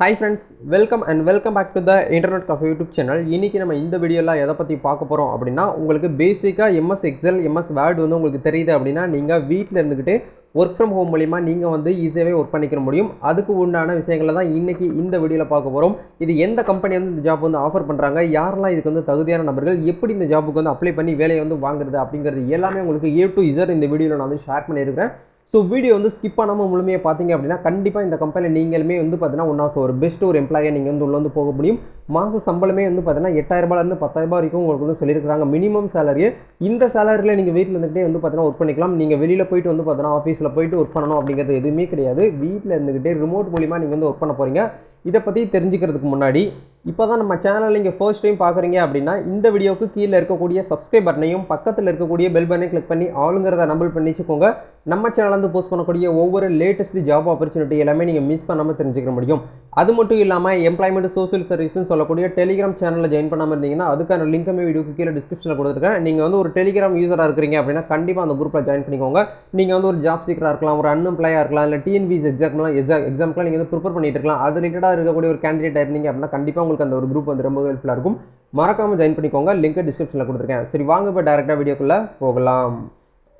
Hi friends welcome and welcome back to the internet coffee YouTube channel இன்றைக்கி நம்ம இந்த வீடியோவில் எதை பற்றி பார்க்க போகிறோம் அப்படின்னா உங்களுக்கு பேசிக்காக எம்எஸ் எக்ஸல் எம்எஸ் வேர்டு வந்து உங்களுக்கு தெரியுது அப்படின்னா நீங்கள் வீட்டில் இருந்துக்கிட்டு ஒர்க் ஃப்ரம் ஹோம் மூலிமா நீங்கள் வந்து ஈஸியாகவே ஒர்க் பண்ணிக்கிற முடியும். அதுக்கு உண்டான விஷயங்களை தான் இன்றைக்கி இந்த வீடியோவில் பார்க்க போகிறோம் இது எந்த கம்பெனி வந்து இந்த ஜாப் வந்து ஆஃபர் பண்ணுறாங்க யாரெல்லாம் இதுக்கு வந்து தகுதியான நபர்கள் எப்படி இந்த ஜாப்புக்கு வந்து அப்ளை பண்ணி வேலையை வந்து வாங்குறது அப்படிங்கிறது எல்லாமே உங்களுக்கு ஏ டு இசர் இந்த வீடியோவில் நான் வந்து ஷேர் பண்ணியிருக்கிறேன். ஸோ வீடியோ வந்து ஸ்கிப் பண்ணாமல் முழுமையாக பார்த்தீங்க அப்படின்னா கண்டிப்பாக இந்த கம்பெனியில் நீங்களுமே வந்து பார்த்தீங்கன்னா ஒன் ஆஃப் ஒரு பெஸ்ட் ஒரு எம்ப்ளாயாக நீங்கள் வந்து உள்ள வந்து போக முடியும். மாத சம்பளமே வந்து பார்த்தீங்கன்னா எட்டாயிரரூபாலேருந்து பத்தாயிரரூபா வரைக்கும் உங்களுக்கு வந்து சொல்லியிருக்காங்க மினிமம் சேலரி இந்த சேலரியில் நீங்கள் வீட்டில் இருந்துகிட்டே வந்து பார்த்தீங்கன்னா ஒர்க் பண்ணிக்கலாம். நீங்கள் வெளியில் போயிட்டு வந்து பார்த்தீங்கன்னா ஆஃபீஸில் போயிட்டு ஒர்க் பண்ணணும் அப்படிங்கிறது எதுவுமே கிடையாது. வீட்டில் இருந்துக்கிட்டே ரிமோட் மூலிமா நீங்கள் வந்து ஒர்க் பண்ண போகிறீங்க இதை பற்றி தெரிஞ்சுக்கிறதுக்கு முன்னாடி இப்போ தான் நம்ம சேனலில் நீங்கள் ஃபர்ஸ்ட் டைம் பார்க்குறீங்க அப்படின்னா இந்த வீடியோவுக்கு கீழே இருக்கக்கூடிய சப்ஸ்கிரைப் பட்டனையும் பக்கத்தில் இருக்கக்கூடிய பெல் பட்டனை கிளிக் பண்ணி ஆளுங்கிறத நம்பல் பண்ணி வச்சுக்கோங்க. நம்ம சேனலேருந்து போஸ்ட் பண்ணக்கூடிய ஒவ்வொரு லேட்டஸ்ட் ஜாப் ஆப்பர்ச்சுனிட்டி எல்லாமே நீங்கள் மிஸ் பண்ணாமல் தெரிஞ்சுக்க முடியும். அது மட்டும் இல்லாமல் எம்ப்ளாய்மெண்ட் சோஷியல் சர்வீஸ்னு சொல்லக்கூடிய டெலிகிராம் சேனலில் ஜாயின் பண்ணாமல் இருந்தீங்கன்னா அதுக்கான லிங்க்குமே வீடியோக்கு கீழே டிஸ்கிரிப்ஷனில் கொடுத்துருக்கேன். நீங்கள் வந்து ஒரு டெலிகிராம் யூஸராக இருக்கிறீங்க அப்படின்னா கண்டிப்பாக அந்த குரூப்பில் ஜாயின் பண்ணிக்கோங்க. நீங்கள் வந்து ஒரு ஜாப் சீக்கராக இருக்கலாம் ஒரு அன்எம்ப்ளாயாக இருக்கலாம் இல்லை டிஎன்பிஎஸ் எக்ஸாம்லாம் எக்ஸாம் எக்ஸாம்க்குலாம் நீங்கள் வந்து ப்ரிப்பேர் பண்ணிட்டு இருக்கலாம். அது ரிலேட்டடாக இருக்கக்கூடிய ஒரு கேண்டிடேட் இருந்தீங்க அப்படின்னா கண்டிப்பாக உங்களுக்கு அந்த ஒரு குரூப் வந்து ரொம்ப ஹெல்ப்ஃபுல்லாக இருக்கும். மறக்காமல் ஜாயின் பண்ணிக்கோங்க. லிங்க் டிஸ்கிரிப்ஷனில் கொடுத்துருக்கேன். சரி வாங்க இப்போ டேரெக்டாக வீடியோக்குள்ளே போகலாம்.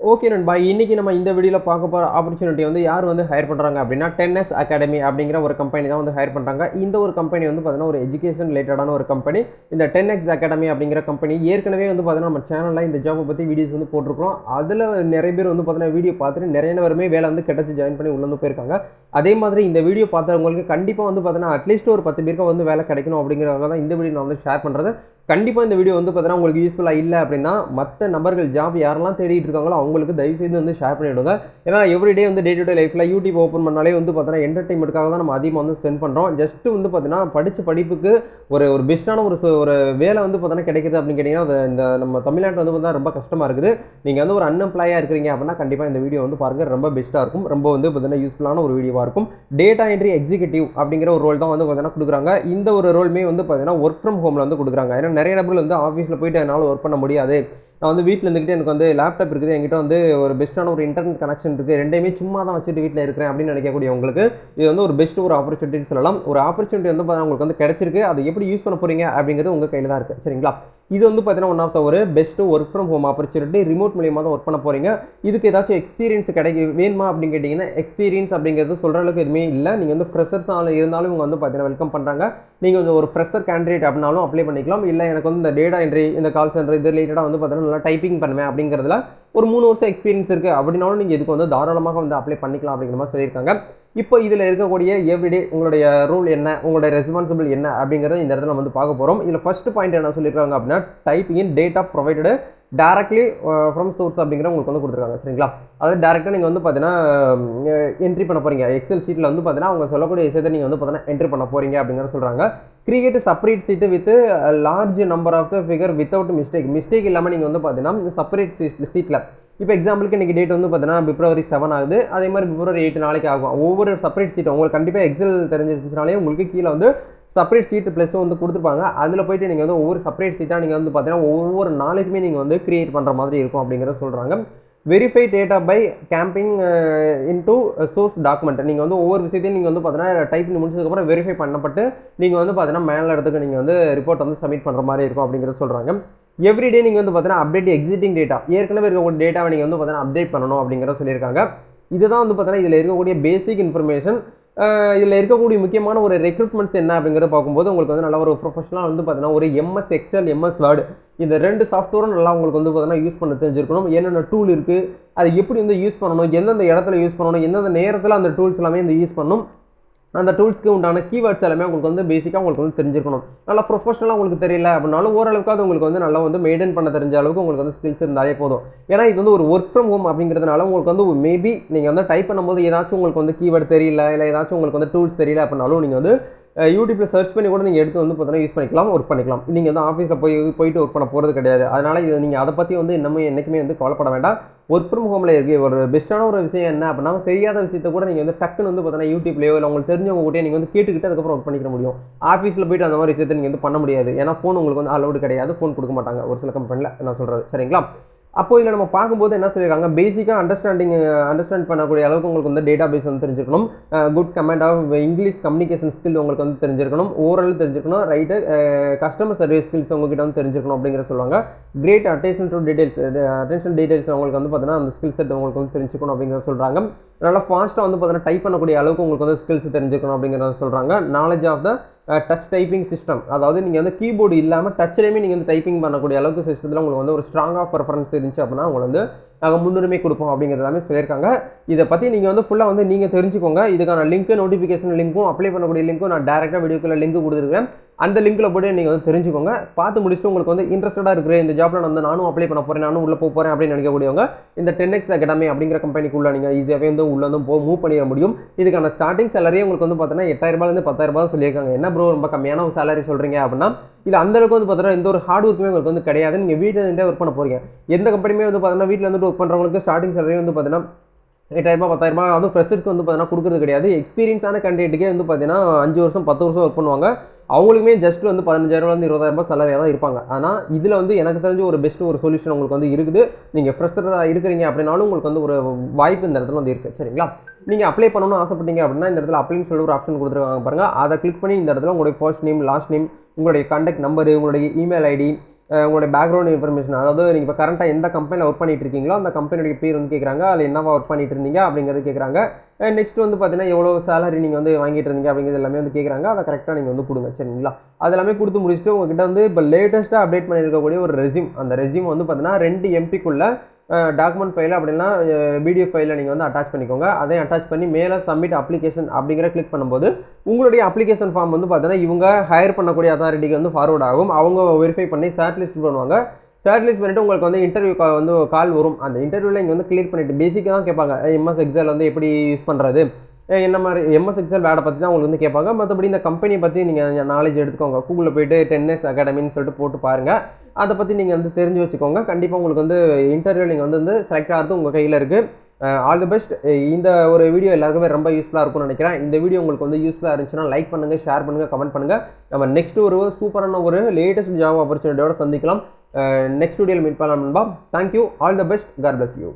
ஓகே நண்பா. இன்றைக்கி நம்ம இந்த வீடியோவில் பார்க்க போகிற ஆப்பர்ச்சுனிட்டி வந்து யார் வந்து ஹையர் பண்ணுறாங்க அப்படின்னா டென்எஸ் அகாடமி அப்படிங்கிற ஒரு கம்பெனி தான் வந்து ஹையர் பண்ணுறாங்க இந்த ஒரு கம்பெனி வந்து பார்த்தீங்கன்னா ஒரு எஜுகேஷன் ரிலேட்டடான ஒரு கம்பெனி இந்த டென்எக்ஸ் அகாடமி அப்படிங்கிற கம்பெனி ஏற்கனவே வந்து பார்த்தீங்கன்னா நம்ம சேனலில் இந்த ஜாப்பை பற்றி வீடியோஸ் வந்து போட்டிருக்கிறோம். அதில் நிறைய பேர் வந்து பார்த்தீங்கன்னா வீடியோ பார்த்துட்டு நிறைய பேருமே வேலை வந்து கிடச்சி ஜாயின் பண்ணி உள்ளே வந்து போயிருக்காங்க. அதே மாதிரி இந்த வீடியோ பார்த்தவங்களுக்கு கண்டிப்பாக வந்து பார்த்தீங்கன்னா அட்லீஸ்ட் ஒரு பத்து பேருக்கு வந்து வேலை கிடைக்கணும் அப்படிங்கிறவங்க தான் இந்த வீடியோ நான் வந்து ஷேர் பண்ணுறது கண்டிப்பாக இந்த வீடியோ வந்து பார்த்தீங்கன்னா உங்களுக்கு யூஸ்ஃபுல்லாக இல்லை அப்படின்னா மற்ற நபர்கள் ஜாப் யாரெல்லாம் தேடிட்டு இருக்காங்களோ அவங்களுக்கு தயவுசெய்து வந்து ஷேர் பண்ணிவிடுங்க. ஏன்னா எவ்ரிடே வந்து டே டு டே லைஃப்பில் யூடியூப் ஓப்பன் பண்ணாலே வந்து பார்த்தீங்கன்னா என்டர்டைன்மெண்ட்டுக்காக தான் நம்ம அதிகமாக வந்து ஸ்பெண்ட் பண்ணுறோம் ஜஸ்ட் வந்து பார்த்தீங்கன்னா படித்த படிப்புக்கு ஒரு ஒரு பெஸ்ட்டான ஒரு ஒரு வேலை வந்து பார்த்தீங்கன்னா கிடைக்குது அப்படின்னு கேட்டிங்கன்னா அது இந்த நம்ம தமிழ்நாட்டில் வந்து பார்த்தீங்கன்னா ரொம்ப கஷ்டமாக இருக்குது. நீங்கள் வந்து ஒரு அன்எம்ப்ளாயாக இருக்கிறீங்க அப்படின்னா கண்டிப்பாக இந்த வீடியோ வந்து பாருங்கள் ரொம்ப பெஸ்ட்டாக இருக்கும். ரொம்ப வந்து பார்த்தீங்கன்னா யூஸ்ஃபுல்லான ஒரு வீடியோவாக இருக்கும். டேட்டா என்ட்ரி எக்ஸிகூட்டிவ் அப்படிங்கிற ஒரு ரோல் தான் வந்து பார்த்தீங்கன்னா கொடுக்குறாங்க. இந்த ஒரு ரோலுமே வந்து பார்த்தீங்கன்னா ஒர்க் ஃப்ரம் ஹோமில் வந்து கொடுக்குறாங்க. ஏன்னா நிறைய நபர்கள் வந்து ஆஃபீஸில் போயிட்டு என்னால் ஒர்க் பண்ண முடியாது. நான் வந்து வீட்டில் இருந்துக்கிட்டு எனக்கு வந்து லேப்டாப் இருக்குது. என்கிட்ட வந்து ஒரு பெஸ்ட்டான ஒரு இன்டர்நெட் கனெக்ஷன் இருக்குது ரெண்டையுமே சும்மா தான் வச்சுட்டு வீட்டில் இருக்கிறேன் அப்படின்னு நினைக்கக்கூடிய உங்களுக்கு இது வந்து ஒரு பெஸ்ட் ஒரு ஆப்பர்ச்சுனிட்டி சொல்லலாம். ஒரு ஆப்பர்ச்சுனிட்டி வந்து பார்த்தா உங்களுக்கு வந்து கிடச்சிருக்கு. அதை எப்படி யூஸ் பண்ண போகிறீங்க அப்படிங்கிறது உங்கள் கையில் தான் இருக்குது சரிங்களா? இது வந்து பார்த்தீங்கன்னா ஒன் ஆஃப் த ஒரு best work from home opportunity remote மூலியமாக தான் ஒர்க் பண்ண போகிறீங்க இதுக்கு ஏதாச்சும் எக்ஸ்பீரியன்ஸ் கிடைக்க வேணுமா அப்படின்னு கேட்டிங்கன்னா எக்ஸ்பீரியன்ஸ் அப்படிங்கிறது சொல்கிற அளவுக்கு எதுவுமே இல்லை. நீங்கள் வந்து ஃப்ரெஷர்ஸ் இருந்தாலும் இவங்க வந்து பார்த்தீங்கன்னா வெல்கம் பண்ணுறாங்க நீங்கள் வந்து ஒரு ஃப்ரெஷர் கேண்டிடேட் அப்படின்னாலும் அப்ளை பண்ணிக்கலாம். இல்லை எனக்கு வந்து இந்த டேட்டா என்ட்ரி இந்த கால் சென்டர் இது ரிலேட்டடாக வந்து பார்த்தீங்கன்னா நல்லா டைப்பிங் பண்ணுவேன் அப்படிங்கிறதுல ஒரு மூணு வருஷம் எக்ஸ்பீரியன்ஸ் இருக்குது அப்படின்னாலும் நீங்கள் இதுக்கு வந்து தாராளமாக வந்து அப்ளை பண்ணிக்கலாம் அப்படிங்கிற மாதிரி சொல்லியிருக்காங்க. இப்போ இதில் இருக்கக்கூடிய எவ்ரிடே உங்களுடைய ரூல் என்ன உங்களுடைய ரெஸ்பான்சிபிள் என்ன அப்படிங்கிறத இந்த இடத்துல நம்ம வந்து பார்க்க போகிறோம் இதில் ஃபஸ்ட் பாயிண்ட் என்ன சொல்லியிருக்காங்க அப்படின்னா typing in data provided directly from source அப்படிங்கிற உங்களுக்கு வந்து கொடுத்துருக்காங்க சரிங்களா? அதாவது டேரெக்டாக நீங்கள் வந்து பார்த்தீங்கன்னா என்ட்ரி um, பண்ண போகிறீங்க எக்ஸல் ஷீட்டில் வந்து பார்த்தீங்கன்னா அவங்க சொல்லக்கூடிய விஷயத்தை நீங்கள் வந்து பார்த்தீங்கன்னா என்ட்ரி பண்ண போகிறீங்க அப்படிங்கிற சொல்கிறாங்க create separate sheet with large number of the figure without mistake mistake இல்லாமல் நீங்கள் வந்து பார்த்தீங்கன்னா செப்பரேட் சீட் சீட்டில் இப்போ எக்ஸாம்பிளுக்கு இன்றைக்கி டேட் வந்து பார்த்தீங்கன்னா பிப்ரவரி செவன் ஆகுது. அதே மாதிரி பிப்ரவரி எயிட் நாளைக்கு ஆகும். ஒவ்வொரு செப்பரேட் சீட் உங்களுக்கு கண்டிப்பாக எக்ஸல் தெரிஞ்சிருந்துச்சுனாலே உங்களுக்கு கீழே வந்து செப்பரேட் சீட்டு ப்ளஸ் வந்து கொடுத்துருப்பாங்க. அதில் போயிட்டு நீங்கள் வந்து ஒவ்வொரு செப்பரேட் சீட்டாக நீங்கள் வந்து பார்த்தீங்கன்னா ஒவ்வொரு நாளைக்குமே நீங்கள் வந்து கிரியேட் பண்ணுற மாதிரி இருக்கும் அப்படிங்கிறத சொல்கிறாங்க verify data by camping into source document நீங்கள் வந்து ஒவ்வொரு விஷயத்தையும் நீங்கள் வந்து பார்த்தீங்கன்னா டைப் பண்ணி முடிச்சதுக்கப்புறம் வெரிஃபை பண்ணப்பட்டு நீங்கள் வந்து பார்த்தீங்கன்னா மேலே இடத்துக்கு நீங்கள் வந்து ரிப்போர்ட் வந்து சப்மிட் பண்ணுற மாதிரி இருக்கும் அப்படிங்கிறத சொல்கிறாங்க எவ்ரிடே நீங்கள் வந்து பார்த்தீங்கன்னா அப்டேட் எக்ஸிட்டிங் டேட்டா ஏற்கனவே இருக்கக்கூடிய டேட்டாவை நீங்கள் வந்து பார்த்தீங்கன்னா அப்டேட் பண்ணணும் அப்படிங்கிறத சொல்லியிருக்காங்க. இதுதான் வந்து பார்த்தீங்கன்னா இதில் இருக்கக்கூடிய பேசிக் இன்ஃபர்மேஷன் இதில் இருக்கக்கூடிய முக்கியமான ஒரு ரெக்ரூட்மெண்ட்ஸ் என்ன அப்படிங்கிறத பார்க்கும்போது உங்களுக்கு வந்து நல்ல ஒரு ப்ரொஃபஷனலாக வந்து பார்த்தீங்கன்னா ஒரு எம்எஸ் எக்ஸல் எம்எஸ் வேர்டு இந்த ரெண்டு சாஃப்ட்வேரும் நல்லா உங்களுக்கு வந்து பார்த்தீங்கன்னா யூஸ் பண்ண தெரிஞ்சிருக்கணும். என்னென்ன டூல் இருக்குது அது எப்படி வந்து யூஸ் பண்ணணும் எந்தெந்த இடத்துல யூஸ் பண்ணணும் எந்தெந்த நேரத்தில் அந்த டூல்ஸ் எல்லாமே வந்து யூஸ் பண்ணணும். அந்த டூல்ஸ்க்கு உண்டான கீவேர்ட்ஸ் எல்லாமே உங்களுக்கு வந்து பேசிக்காக உங்களுக்கு வந்து தெரிஞ்சிருக்கணும். நல்லா ப்ரொஃபஷனலாக உங்களுக்கு தெரியல அப்படின்னாலும் ஓரளவுக்கு அது உங்களுக்கு வந்து நல்லா வந்து மெயின்டைன் பண்ண தெரிஞ்ச அளவுக்கு உங்களுக்கு வந்து ஸ்கில்ஸ் இருந்தாலே போதும். ஏன்னா இது வந்து ஒரு ஒர்க் ஃப்ரம் ஹோம் அப்படிங்கிறதுனால உங்களுக்கு வந்து மேபி நீங்கள் வந்து டைப் பண்ணும்போது ஏதாச்சும் உங்களுக்கு வந்து கீவேர்ட் தெரியல இல்லை ஏதாச்சும் உங்களுக்கு வந்து டூல்ஸ் தெரியல அப்படின்னாலும் நீங்கள் வந்து யூடியூப்பில் சர்ச் பண்ணி கூட நீங்கள் எடுத்து வந்து பார்த்தீங்கன்னா யூஸ் பண்ணிக்கலாம் ஒர்க் பண்ணிக்கலாம். நீங்கள் வந்து ஆஃபீஸில் போய் போயிட்டு ஒர்க் பண்ண போகிறது கிடையாது. அதனால் இது நீங்கள் அதை பற்றி வந்து இன்னமும் என்றைக்குமே வந்து கவலைப்பட வேண்டாம். ஒர்க் ஃப்ரம் ஹோமில் இருக்குது ஒரு பெஸ்ட்டான ஒரு விஷயம் என்ன அப்படின்னா தெரியாத விஷயத்தை கூட நீங்கள் வந்து டக்குன்னு வந்து பார்த்தீங்கன்னா யூடியூப்லேயோ இல்லை உங்களுக்கு தெரிஞ்சவங்க கூட நீங்கள் வந்து கேட்டுக்கிட்டு அதுக்கப்புறம் ஒர்க் பண்ணிக்க முடியும். ஆஃபீஸில் போயிட்டு அந்த மாதிரி விஷயத்தை நீங்கள் வந்து பண்ண முடியாது. ஏன்னா ஃபோன் உங்களுக்கு வந்து அலௌடு கிடையாது. ஃபோன் கொடுக்க மாட்டாங்க. ஒரு சில கம்பெனியில் நான் சொல்கிறது சரிங்களா? அப்போ இதில் நம்ம பார்க்கும்போது என்ன சொல்லியிருக்காங்க? பேசிக்காக அண்டர்ஸ்டாண்டிங் அண்டர்ஸ்டாண்ட் பண்ணக்கூடிய அளவுக்கு உங்களுக்கு வந்து டேட்டா பேஸ் வந்து தெரிஞ்சிருக்கணும். Good command of English communication skill உங்களுக்கு வந்து தெரிஞ்சிருக்கணும். ஓரல் தெரிஞ்சிருக்கணும். ரைட்டு கஸ்டமர் சர்வீஸ் ஸ்கில்ஸ் உங்ககிட்ட வந்து தெரிஞ்சிருக்கணும் அப்படிங்கிற சொல்லுவாங்க. Great attention to details attention details உங்களுக்கு வந்து பார்த்தீங்கன்னா அந்த ஸ்கில் செட் உங்களுக்கு வந்து தெரிஞ்சுக்கணும் அப்படிங்கிற சொல்கிறாங்க நல்லா ஃபாஸ்ட்டாக வந்து பார்த்தீங்கன்னா டைப் பண்ணக்கூடிய அளவுக்கு உங்களுக்கு வந்து ஸ்கில்ஸ் தெரிஞ்சுக்கணும் அப்படிங்கிறத சொல்கிறாங்க knowledge of the touch typing system அதாவது நீங்கள் வந்து கீபோர்டு இல்லாமல் டச்லேயுமே நீங்கள் வந்து டைப்பிங் பண்ணக்கூடிய அளவுக்கு சிஸ்டத்தில் உங்களுக்கு வந்து ஒரு ஸ்ட்ராங்காக பர்ஃபரன்ஸ் இருந்துச்சு அப்படின்னா உங்களுக்கு வந்து நாங்கள் முன்னுரிமை கொடுப்போம் அப்படிங்கிறது எல்லாமே சொல்லியிருக்காங்க. இதை பற்றி நீங்கள் வந்து ஃபுல்லாக வந்து நீங்கள் தெரிஞ்சுக்கோங்க. இதுக்கான லிங்க் நோட்டிஃபிகேஷன் லிங்க்கும் அப்ளை பண்ணக்கூடிய லிங்க்கும் நான் டேரெக்டாக வீடியோக்குள்ள லிங்க் கொடுத்துருக்கேன் அந்த லிங்க்கில் போய்ட்டு நீங்கள் வந்து தெரிஞ்சுக்கோங்க. பார்த்து முடிச்சுட்டு உங்களுக்கு வந்து இன்ட்ரெஸ்டடாக இருக்கிற இந்த ஜாப்பில் நான் வந்து நானும் அப்ளை பண்ண போகிறேன் நானும் உள்ளே போக போகிறேன் அப்படின்னு நினைக்கக்கூடியவங்க இந்த டென் எக்ஸ் அகாடமி அப்படிங்கிற கம்பெனிக்குள்ளே நீங்கள் இதுவே வந்து உள்ளே வந்து போ மூவ் பண்ணிட முடியும். இதுக்கான ஸ்டார்டிங் சேலரியே உங்களுக்கு வந்து பார்த்தீங்கன்னா எட்டாயிரரூபாலேருந்து பத்தாயிரரூபா தான் சொல்லியிருக்காங்க. என்ன ப்ரோ ரொம்ப கம்மியான ஒரு சேலரி சொல்கிறீங்க அப்படின்னா இல்லை அந்தளவுக்கு வந்து பார்த்தீங்கன்னா எந்த ஒரு ஹார்ட் ஒர்க்குமே உங்களுக்கு வந்து கிடையாது. நீங்கள் வீட்டில் இருந்தே ஒர்க் பண்ண போகிறீங்க எந்த கம்பெனியுமே வந்து பார்த்தீங்கன்னா வீட்டில் வந்துட்டு ஒர்க் பண்ணுறவங்களுக்கு ஸ்டார்டிங் சேலரி வந்து பார்த்தீங்கன்னா எட்டாயிரரூபா பத்தாயிரரூபா அதுவும் ஃப்ரெஷர்ஸ்க்கு வந்து பார்த்தீங்கன்னா கொடுக்குறது கிடையாது. எக்ஸ்பீரியன்ஸான கேண்டிடேட்டுக்கே வந்து பார்த்தீங்கன்னா அஞ்சு வருஷம் பத்து வருஷம் ஒர்க் பண்ணுவாங்க. அவங்களுக்குமே ஜஸ்ட் வந்து பதினஞ்சாயிரம்லேருந்து இருபதாயிரரூபா சேலரியாக தான் இருப்பாங்க. ஆனால் இதில் வந்து எனக்கு தெரிஞ்ச ஒரு பெஸ்ட் ஒரு சொல்யூஷன் உங்களுக்கு வந்து இருக்குது. நீங்கள் ஃப்ரெஷராக இருக்கிறீங்க அப்படின்னாலும் உங்களுக்கு வந்து ஒரு வாய்ப்பு இந்த இடத்துல வந்து இருக்குது சரிங்களா? நீங்கள் அப்ளை பண்ணணும்னு ஆசைப்பட்டீங்க அப்படின்னா இந்த இடத்துல அப்ளைன்னு சொல்லி ஒரு ஆப்ஷன் கொடுத்துருக்காங்க பாருங்கள் அதை கிளிக் பண்ணி இந்த இடத்துல உங்களுடைய ஃபர்ஸ்ட் நேம் லாஸ்ட் நேம் உங்களுடைய கான்டாக்ட் நம்பரு உங்களுடைய இமெயில் ஐடி உங்களுடைய பேக்ரவுண்ட் இன்ஃபர்மேஷன் அதாவது நீங்கள் இப்போ கரண்ட்டாக எந்த கம்பெனியில் ஒர்க் பண்ணிட்டு இருக்கீங்களோ அந்த கம்பெனியோட பேர் வந்து கேட்குறாங்க அதில் என்னவா ஒர்க் பண்ணிட்டு இருந்தீங்க அப்படிங்கிறது கேட்குறாங்க நெக்ஸ்ட் வந்து பார்த்தீங்கன்னா எவ்வளோ சேலரி நீங்கள் வந்து வாங்கிட்டு இருந்தீங்க அப்படிங்கிறது எல்லாமே வந்து கேட்குறாங்க அதை கரெக்டாக நீங்கள் வந்து கொடுங்க சரிங்களா? அது எல்லாமே கொடுத்து முடிச்சுட்டு உங்ககிட்ட வந்து இப்போ லேட்டஸ்ட்டாக அப்டேட் பண்ணியிருக்கக்கூடிய ஒரு ரெசியூம் அந்த ரெசியூம் வந்து பார்த்தீங்கன்னா ரெண்டு எம்பிக்குள்ளே டாக்குமெண்ட் ஃபைல் அப்படின்னா பிடிஎஃப் ஃபைலில் நீங்கள் வந்து அட்டாச் பண்ணிக்கோங்க. அதையும் அட்டாச் பண்ணி மேலே சப்மிட் அப்ளிகேஷன் அப்படிங்கிற கிளிக் பண்ணும்போது உங்களுடைய அப்ளிகேஷன் ஃபார்ம் வந்து பார்த்தீங்கன்னா இவங்க ஹையர் பண்ணக்கூடிய அத்தாரிட்டிக்கு வந்து ஃபார்வர்ட் ஆகும். அவங்க வெரிஃபை பண்ணி ஷார்ட் லிஸ்ட் பண்ணுவாங்க. ஷார்ட் லிஸ்ட் பண்ணிட்டு உங்களுக்கு வந்து இன்டர்வியூ வந்து கால் வரும். அந்த இன்டர்வியூவில் இங்கே வந்து கிளியர் பண்ணிவிட்டு பேசிக்காக தான் கேட்பாங்க. எம்எஸ் எக்ஸல் வந்து எப்படி யூஸ் பண்ணுறது என்ன மாதிரி எம்எஸ் எக்ஸல் வேடை பற்றி தான் உங்களுக்கு வந்து கேட்பாங்க. மற்றபடி இந்த கம்பெனியை பற்றி நீங்கள் நாலேஜ் எடுத்துக்கோங்க. கூகுளில் போயிட்டு டென்னிஸ் அகாடமின்னு சொல்லிட்டு போட்டு பாருங்கள் அதை பற்றி நீங்கள் வந்து தெரிஞ்சு வச்சுக்கோங்க. கண்டிப்பாக உங்களுக்கு வந்து இன்டர்வியூ நீங்கள் வந்து வந்து செலக்ட் ஆகிறது உங்கள் கையில் இருக்குது ஆல் தி பெஸ்ட் இந்த ஒரு வீடியோ எல்லாருக்குமே ரொம்ப யூஸ்ஃபுல்லாக இருக்கும்னு நினைக்கிறேன். இந்த வீடியோ உங்களுக்கு வந்து யூஸ்ஃபுல்லாக இருந்துச்சுன்னா லைக் பண்ணுங்கள் ஷேர் பண்ணுங்கள் கமெண்ட் பண்ணுங்கள் நம்ம நெக்ஸ்ட் ஒரு சூப்பரான ஒரு லேட்டஸ்ட் ஜாப் ஆப்பர்ச்சுனிட்டியோட சந்திக்கலாம். நெக்ஸ்ட் வீடியோவில் மீட் பண்ணலாம் நண்பா. Thank you all the best God bless you